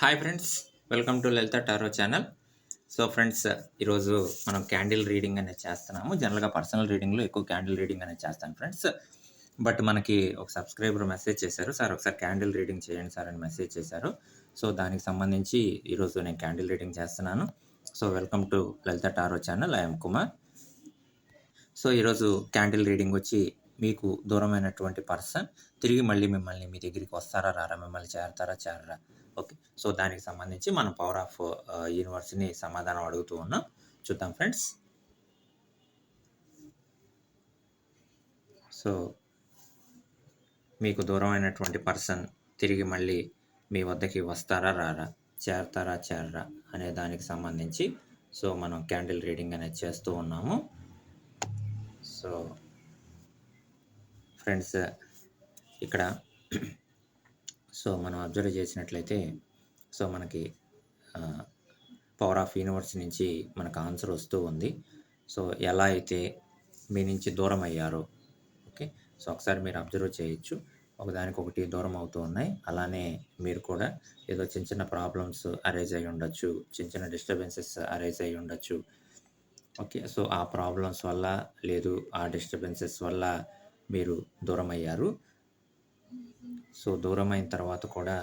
Hi friends welcome to Lalitha tarot channel. So friends ఈరోజు మనం candle reading అనేది చేస్తున్నాము. జనరల్గా పర్సనల్ రీడింగ్లో ఎక్కువ క్యాండిల్ రీడింగ్ అనేది చేస్తాను ఫ్రెండ్స్. బట్ మనకి ఒక సబ్స్క్రైబర్ మెసేజ్ చేశారు. సార్ ఒకసారి క్యాండిల్ రీడింగ్ చేయండి సార్ అని మెసేజ్ చేశారు. సో దానికి సంబంధించి ఈరోజు నేను క్యాండిల్ రీడింగ్ చేస్తున్నాను. So welcome to Lalitha tarot channel. I'm Kumar. So ఈరోజు క్యాండిల్ రీడింగ్ వచ్చి మీకు దూరమైనటువంటి పర్సన్ తిరిగి మళ్ళీ మిమ్మల్ని మీ దగ్గరికి వస్తారా రారా మిమ్మల్ని చేరతారా చేరరా? ఓకే సో దానికి సంబంధించి మనం పవర్ ఆఫ్ యూనివర్స్ని సమాధానం అడుగుతూ ఉన్నాం. చూద్దాం ఫ్రెండ్స్ సో మీకు దూరమైనటువంటి పర్సన్ తిరిగి మళ్ళీ మీ వద్దకి వస్తారా రారా? చేరతారా చేరరా? అనే దానికి సంబంధించి సో మనం క్యాండిల్ రీడింగ్ అనేది చేస్తూ ఉన్నాము. సో ఫ్రెండ్స్ ఇక్కడ సో మనం అబ్జర్వ్ చేసినట్లయితే సో మనకి పవర్ ఆఫ్ యూనివర్స్ నుంచి మనకు ఆన్సర్ వస్తూ ఉంది. సో ఎలా అయితే మీ నుంచి దూరం అయ్యారో ఓకే? సో ఒకసారి మీరు అబ్జర్వ్ చేయొచ్చు. ఒకదానికొకటి దూరం అవుతూ ఉన్నాయి. అలానే మీరు కూడా ఏదో చిన్న చిన్న ప్రాబ్లమ్స్ అరైజ్ అయి ఉండొచ్చు చిన్న చిన్న డిస్టర్బెన్సెస్ అరైజ్ అయి ఉండొచ్చు. ఓకే? సో ఆ ప్రాబ్లమ్స్ వల్ల లేదు ఆ డిస్టర్బెన్సెస్ వల్ల మీరు దూరం అయ్యారు. సో దూరం అయిన తర్వాత కూడా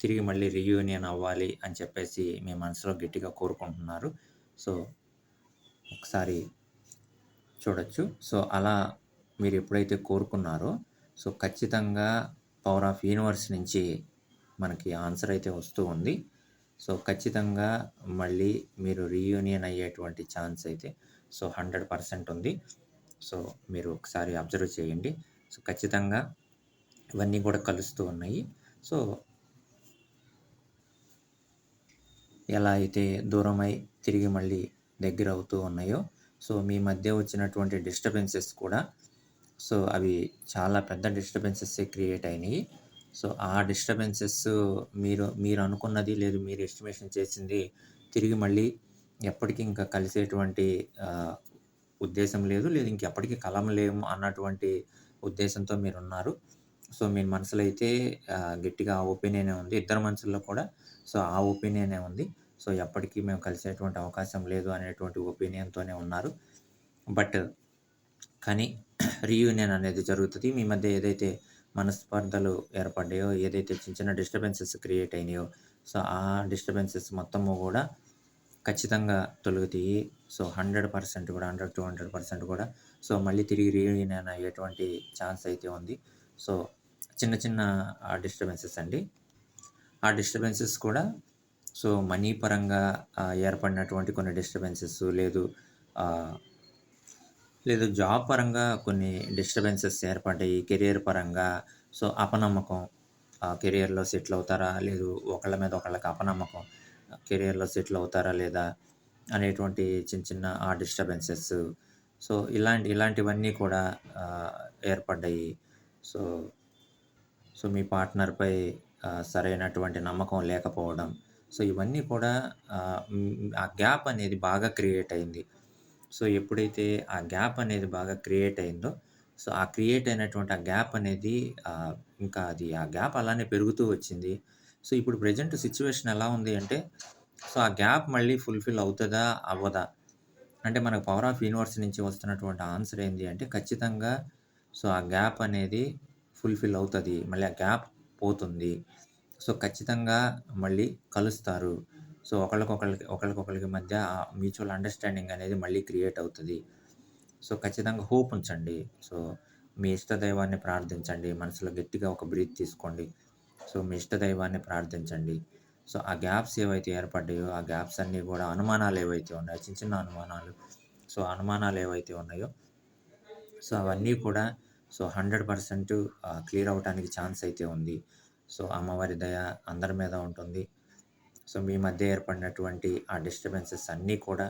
తిరిగి మళ్ళీ రీయూనియన్ అవ్వాలి అని చెప్పేసి మీ మనసులో గట్టిగా కోరుకుంటున్నారు. సో ఒకసారి చూడొచ్చు. సో అలా మీరు ఎప్పుడైతే కోరుకున్నారో సో ఖచ్చితంగా పవర్ ఆఫ్ యూనివర్స్ నుంచి మనకి ఆన్సర్ అయితే వస్తూ ఉంది. సో ఖచ్చితంగా మళ్ళీ మీరు రీయూనియన్ అయ్యేటువంటి ఛాన్స్ అయితే సో హండ్రెడ్ పర్సెంట్ ఉంది. సో మీరు ఒకసారి అబ్జర్వ్ చేయండి. సో ఖచ్చితంగా ఇవన్నీ కూడా కలుస్తూ ఉన్నాయి. సో ఎలా అయితే దూరమై తిరిగి మళ్ళీ దగ్గర అవుతూ ఉన్నాయో సో మీ మధ్య వచ్చినటువంటి డిస్టర్బెన్సెస్ కూడా సో అవి చాలా పెద్ద డిస్టర్బెన్సెస్ క్రియేట్ అయినాయి. సో ఆ డిస్టర్బెన్సెస్ మీరు మీరు అనుకున్నది లేదు మీరు ఎస్టిమేషన్ చేసింది తిరిగి మళ్ళీ ఎప్పటికీ ఇంకా కలిసేటువంటి ఉద్దేశం లేదు లేదు ఇంకెప్పటికీ కలమలేము అన్నటువంటి ఉద్దేశంతో మీరు ఉన్నారు సో మీ మనసులో అయితే గట్టిగా ఆ ఒపీనియనే ఉంది. ఇద్దరు మనసుల్లో కూడా సో ఆ ఒపీనియనే ఉంది. సో ఎప్పటికీ మేము కలిసేటువంటి అవకాశం లేదు అనేటువంటి ఒపీనియన్తోనే ఉన్నారు. బట్ కానీ రీయూనియన్ అనేది జరుగుతుంది. మీ మధ్య ఏదైతే మనస్పర్ధలు ఏర్పడ్డాయో ఏదైతే చిన్న చిన్న డిస్టర్బెన్సెస్ క్రియేట్ అయినాయో సో ఆ డిస్టర్బెన్సెస్ మొత్తము కూడా ఖచ్చితంగా తొలుగుతాయి. సో హండ్రెడ్ పర్సెంట్ కూడా హండ్రెడ్ టూ హండ్రెడ్ పర్సెంట్ కూడా. సో మళ్ళీ తిరిగి రీయూనియన్ అయ్యేటువంటి ఛాన్స్ అయితే ఉంది. సో చిన్న చిన్న డిస్టర్బెన్సెస్ అండి. ఆ డిస్టర్బెన్సెస్ కూడా సో మనీ పరంగా ఏర్పడినటువంటి కొన్ని డిస్టర్బెన్సెస్ లేదు లేదు జాబ్ పరంగా కొన్ని డిస్టర్బెన్సెస్ ఏర్పడ్డాయి కెరియర్ పరంగా సో అపనమ్మకం కెరియర్లో సెటిల్ అవుతారా లేదు ఒకళ్ళ మీద ఒకళ్ళకి అపనమ్మకం కెరియర్లో సెటిల్ అవుతారా లేదా అనేటువంటి చిన్న చిన్న ఆ డిస్టర్బెన్సెస్ సో ఇలాంటి ఇలాంటివన్నీ కూడా ఏర్పడ్డాయి. సో సో మీ పార్ట్నర్పై సరైనటువంటి నమ్మకం లేకపోవడం. సో ఇవన్నీ కూడా ఆ గ్యాప్ అనేది బాగా క్రియేట్ అయింది. సో ఎప్పుడైతే ఆ గ్యాప్ అనేది బాగా క్రియేట్ అయిందో సో ఆ క్రియేట్ అయినటువంటి ఆ గ్యాప్ అనేది ఇంకా అది ఆ గ్యాప్ అలానే పెరుగుతూ వచ్చింది. సో ఇప్పుడు ప్రజెంట్ సిచ్యువేషన్ ఎలా ఉంది అంటే సో ఆ గ్యాప్ మళ్ళీ ఫుల్ఫిల్ అవుతుందా అవ్వదా? అంటే మనకు పవర్ ఆఫ్ యూనివర్స్ నుంచి వస్తున్నటువంటి ఆన్సర్ ఏంటి అంటే ఖచ్చితంగా సో ఆ గ్యాప్ అనేది ఫుల్ఫిల్ అవుతుంది. మళ్ళీ ఆ గ్యాప్ పోతుంది. సో ఖచ్చితంగా మళ్ళీ కలుస్తారు. సో ఒకరికొకరికి ఒకరికొకరికి మధ్య మ్యూచువల్ అండర్స్టాండింగ్ అనేది మళ్ళీ క్రియేట్ అవుతుంది. సో ఖచ్చితంగా హోప్ ఉంచండి. సో మీ ఇష్టదైవాన్ని ప్రార్థించండి. మనసులో గట్టిగా ఒక బ్రీత్ తీసుకోండి. సో మీ ఇష్టదైవాన్ని ప్రార్థించండి. సో ఆ గ్యాప్స్ ఏవైతే ఏర్పడ్డాయో ఆ గ్యాప్స్ అన్నీ కూడా అనుమానాలు ఏవైతే ఉన్నాయో చిన్న చిన్న అనుమానాలు. సో అనుమానాలు ఏవైతే ఉన్నాయో సో అవన్నీ కూడా సో హండ్రెడ్ పర్సెంట్ క్లియర్ అవడానికి ఛాన్స్ అయితే ఉంది. సో అమ్మవారి దయ అందరి మీద ఉంటుంది. సో మీ మధ్య ఏర్పడినటువంటి ఆ డిస్టర్బెన్సెస్ అన్నీ కూడా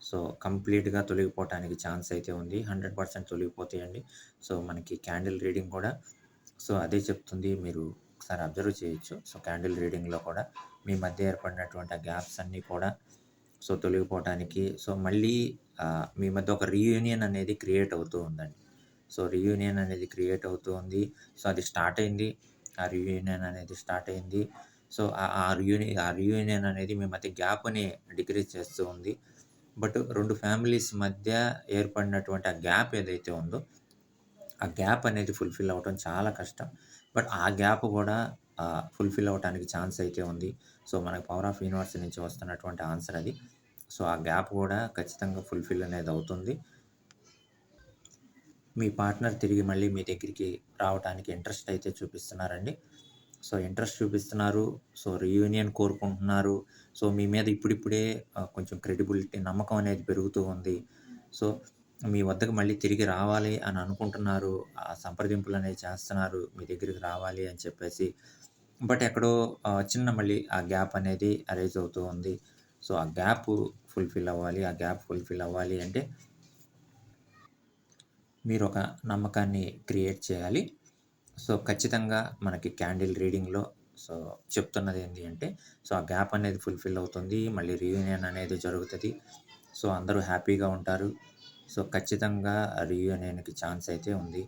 సో కంప్లీట్గా తొలగిపోవటానికి ఛాన్స్ అయితే ఉంది. హండ్రెడ్ పర్సెంట్ తొలగిపోతాయండి. సో మనకి క్యాండిల్ రీడింగ్ కూడా సో అదే చెప్తుంది. మీరు ఒకసారి అబ్జర్వ్ చేయొచ్చు. సో క్యాండిల్ రీడింగ్లో కూడా మీ మధ్య ఏర్పడినటువంటి ఆ గ్యాప్స్ అన్నీ కూడా సో తొలగిపోవటానికి సో మళ్ళీ మీ మధ్య ఒక రీయూనియన్ అనేది క్రియేట్ అవుతూ ఉందండి. సో రీయూనియన్ అనేది క్రియేట్ అవుతూ ఉంది సో అది స్టార్ట్ అయింది ఆ రీయూనియన్ అనేది స్టార్ట్ అయింది సో, ఆ రియూని ఆ రియూనియన్ అనేది మీ మధ్య గ్యాప్‌ని డిక్రీజ్ చేస్తూ ఉంది. బట్ రెండు ఫ్యామిలీస్ మధ్య ఏర్పడినటువంటి ఆ గ్యాప్ ఏదైతే ఉందో, ఆ గ్యాప్ అనేది ఫుల్‌ఫిల్ అవ్వటం చాలా కష్టం. బట్ ఆ గ్యాప్ కూడా ఫుల్‌ఫిల్ అవ్వటానికి ఛాన్స్ అయితే ఉంది. సో, మనకు పవర్ ఆఫ్ యూనివర్స్ నుంచి వస్తున్నటువంటి ఆన్సర్ అది. సో, ఆ గ్యాప్ కూడా ఖచ్చితంగా ఫుల్‌ఫిల్ అనేది అవుతుంది. మీ పార్ట్నర్ తిరిగి మళ్ళీ మీ దగ్గరికి రావటానికి ఇంట్రెస్ట్ అయితే చూపిస్తున్నారండి. సో, ఇంట్రెస్ట్ చూపిస్తున్నారు. సో, రీయూనియన్ కోరుకుంటున్నారు. సో, మీ మీద ఇప్పుడిప్పుడే కొంచెం క్రెడిబిలిటీ, నమ్మకం అనేది పెరుగుతూ ఉంది. సో, మీ వద్దకు మళ్ళీ తిరిగి రావాలి అని అనుకుంటున్నారు. ఆ సంప్రదింపులు అనేవి చేస్తున్నారు. మీ దగ్గరికి రావాలి అని చెప్పేసి. బట్ ఎక్కడో చిన్న మళ్ళీ ఆ గ్యాప్ అనేది అరేజ్ అవుతూ ఉంది. సో, ఆ గ్యాప్ ఫుల్‌ఫిల్ అవ్వాలి. ఆ గ్యాప్ ఫుల్‌ఫిల్ అవ్వాలి అంటే మీరు ఒక నమ్మకాన్ని క్రియేట్ చేయాలి. సో, ఖచ్చితంగా మనకి క్యాండిల్ రీడింగ్‌లో సో, చెప్తున్నది ఏంటి అంటే, సో, ఆ గ్యాప్ అనేది ఫుల్‌ఫిల్ అవుతుంది. మళ్ళీ రీయూనియన్ అనేది జరుగుతుంది సో, అందరూ హ్యాపీగా ఉంటారు. సో, ఖచ్చితంగా రీయూనియన్‌కి ఛాన్స్ అయితే ఉంది.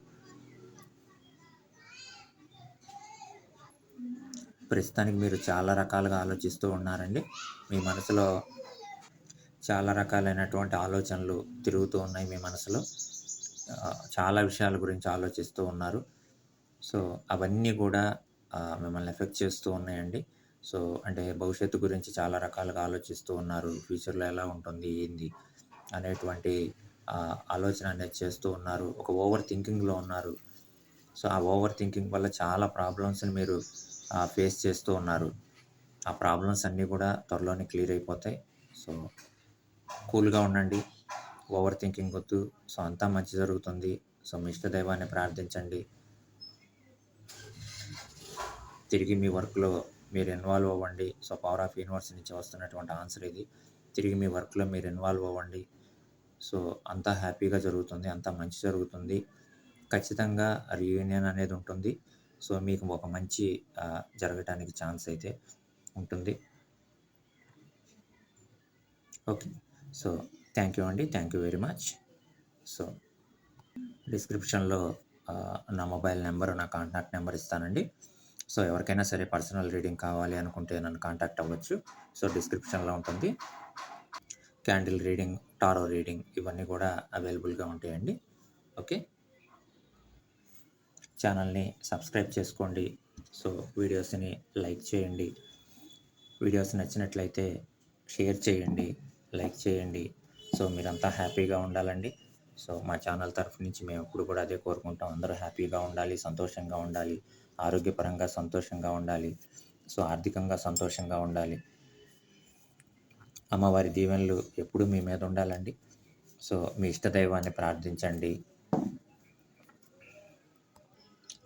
ప్రస్తుతానికి మీరు చాలా రకాలుగా ఆలోచిస్తూ ఉన్నారండి. మీ మనసులో చాలా రకాలైనటువంటి ఆలోచనలు తిరుగుతూ ఉన్నాయి మీ మనసులో. చాలా విషయాల గురించి ఆలోచిస్తూ ఉన్నారు. సో, అవన్నీ కూడా మిమ్మల్ని ఎఫెక్ట్ చేస్తూ ఉన్నాయండి. సో, అంటే భవిష్యత్తు గురించి చాలా రకాలుగా ఆలోచిస్తూ ఉన్నారు. ఫ్యూచర్‌లో ఎలా ఉంటుంది? ఏంది? అనేటువంటి ఆలోచన అనేది చేస్తూ ఉన్నారు. ఒక ఓవర్ థింకింగ్‌లో ఉన్నారు. సో, ఆ ఓవర్ థింకింగ్ వల్ల చాలా ప్రాబ్లమ్స్‌ని మీరు ఫేస్ చేస్తూ ఉన్నారు. ఆ ప్రాబ్లమ్స్ అన్నీ కూడా త్వరలోనే క్లియర్ అయిపోతాయి. సో, కూల్‌గా ఉండండి. ఓవర్ థింకింగ్ వద్దు. సో, అంతా మంచి జరుగుతుంది. సో, మీ ఇష్టదైవాన్ని ప్రార్థించండి. తిరిగి మీ వర్క్‌లో మీరు ఇన్వాల్వ్ అవ్వండి. సో, పవర్ ఆఫ్ యూనివర్స్ నుంచి వస్తున్నటువంటి ఆన్సర్ ఇది. తిరిగి మీ వర్క్‌లో మీరు ఇన్వాల్వ్ అవ్వండి. సో, అంతా హ్యాపీగా జరుగుతుంది. అంతా మంచి జరుగుతుంది. ఖచ్చితంగా రీయూనియన్ అనేది ఉంటుంది. సో, మీకు ఒక మంచి జరగటానికి ఛాన్స్ అయితే ఉంటుంది. ఓకే. సో, థ్యాంక్ యూ అండి. Thank you very much. So, డిస్క్రిప్షన్‌లో నా మొబైల్ నెంబర్ నా కాంటాక్ట్ నెంబర్ ఇస్తానండి. సో, ఎవరికైనా సరే పర్సనల్ రీడింగ్ కావాలి అనుకుంటే నన్ను కాంటాక్ట్ అవ్వచ్చు. సో, డిస్క్రిప్షన్‌లో ఉంటుంది. క్యాండిల్ రీడింగ్, టారో రీడింగ్ ఇవన్నీ కూడా అవైలబుల్‌గా ఉంటాయండి. ఓకే. ఛానల్‌ని సబ్స్క్రైబ్ చేసుకోండి. సో, వీడియోస్‌ని లైక్ చేయండి. వీడియోస్ నచ్చినట్లయితే షేర్ చేయండి. లైక్ చేయండి. సో, మీరంతా హ్యాపీగా ఉండాలండి. సో, మా ఛానల్ తరఫు నుంచి మేము ఎప్పుడు కూడా అదే కోరుకుంటాం. అందరూ హ్యాపీగా ఉండాలి. సంతోషంగా ఉండాలి. ఆరోగ్యపరంగా సంతోషంగా ఉండాలి. సో, ఆర్థికంగా సంతోషంగా ఉండాలి. అమ్మవారి దీవెనలు ఎప్పుడూ మీ మీద ఉండాలండి. సో, మీ ఇష్ట దైవాన్ని ప్రార్థించండి.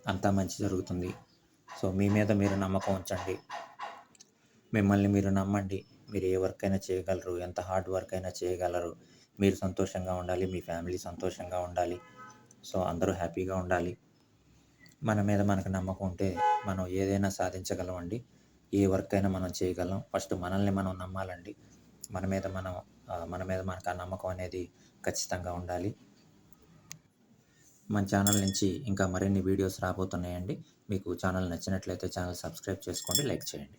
అంతా మంచి జరుగుతుంది. సో, మీ మీద మీరు నమ్మకం ఉంచండి. మిమ్మల్ని మీరు నమ్మండి. మీరు ఏ వర్క్ అయినా చేయగలరు. ఎంత హార్డ్ వర్క్ అయినా చేయగలరు. మీరు సంతోషంగా ఉండాలి. మీ ఫ్యామిలీ సంతోషంగా ఉండాలి. సో, అందరూ హ్యాపీగా ఉండాలి. మన మీద మనకు నమ్మకం ఉంటే మనం ఏదైనా సాధించగలమండి. ఏ వర్క్ అయినా మనం చేయగలం. ఫస్ట్ మనల్ని మనం నమ్మాలండి. మన మీద మనం మన మీద మనకు ఆ నమ్మకం అనేది ఖచ్చితంగా ఉండాలి. మన ఛానల్ నుంచి ఇంకా మరిన్ని వీడియోస్ రాబోతున్నాయండి. మీకు ఛానల్ నచ్చినట్లయితే ఛానల్ సబ్స్క్రైబ్ చేసుకోండి. లైక్ చేయండి.